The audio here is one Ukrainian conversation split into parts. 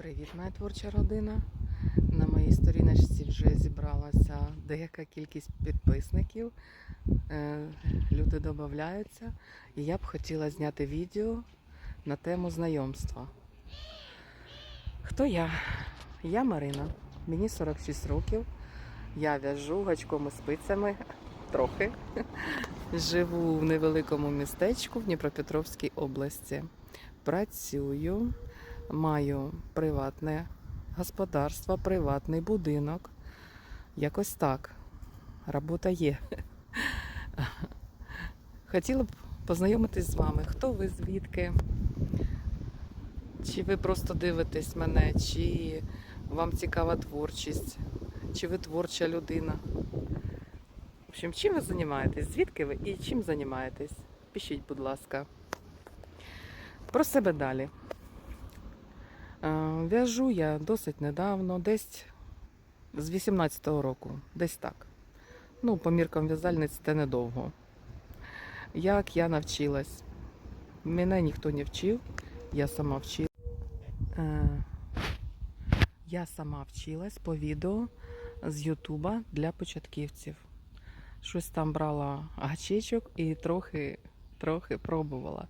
Привіт, моя творча родина. На моїй сторіночці вже зібралася деяка кількість підписників. Е, Люди додаються. І я б хотіла зняти відео на тему знайомства. Хто я? Я Марина. Мені 46 років. Я в'яжу гачком і спицями трохи. Живу в невеликому містечку в Дніпропетровській області. Працюю маю приватне господарство, приватний будинок. Якось так. Робота є. Хотіла б познайомитись з вами. Хто ви звідки? Чи ви просто дивитесь мене, чи вам цікава творчість, чи ви творча людина? В общем, чим ви займаєтесь? Звідки ви і чим займаєтесь? Пишіть, будь ласка. Про себе далі. Е, В'яжу я досить недавно, десь з 18-го року, десь так. Ну, по міркам в'язальниць це недовго. Як я навчилась? Мене ніхто не вчив, я сама вчила. Я сама вчилась по відео з Ютуба для початківців. Щось там брала гачечок і трохи, трохи пробувала.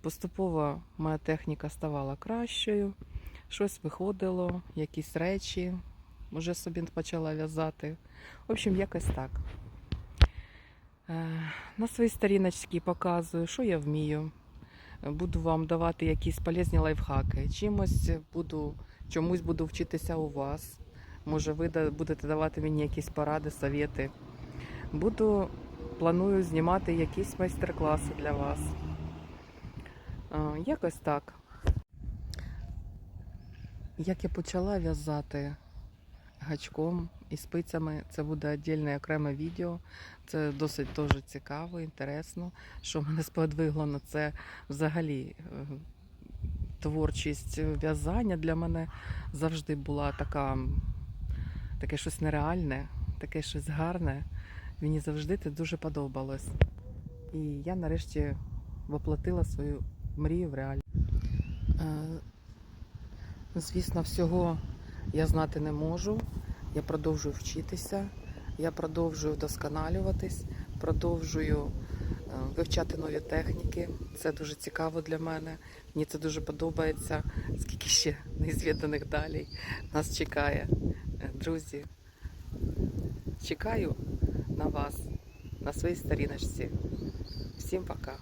Поступово моя техніка ставала кращою щось виходило, якісь речі вже собі почала в'язати. В общем, якось так. Е, На своїй сторіночці показую, що я вмію. Буду вам давати якісь полезні лайфхаки. Чимось буду, чомусь буду вчитися у вас. Може, ви будете давати мені якісь поради, совєти. Буду, планую знімати якісь майстер-класи для вас. Е, Якось так. Як я почала в'язати гачком і спицями, це буде віддільне окреме відео. Це досить теж цікаво, інтересно. Що мене сподвигло на це взагалі. е, Творчість в'язання для мене завжди була така, таке щось нереальне, таке щось гарне. Мені завжди це дуже подобалось. І я нарешті воплотила свою мрію в реальність. Звісно, всього я знати не можу. Я продовжую вчитися, я продовжую вдосконалюватись, продовжую е, вивчати нові техніки. Це дуже цікаво для мене. Мені це дуже подобається. Скільки ще незвіданих далі нас чекає. Е, Друзі, чекаю на вас на своїй сторіночці. Всім пока!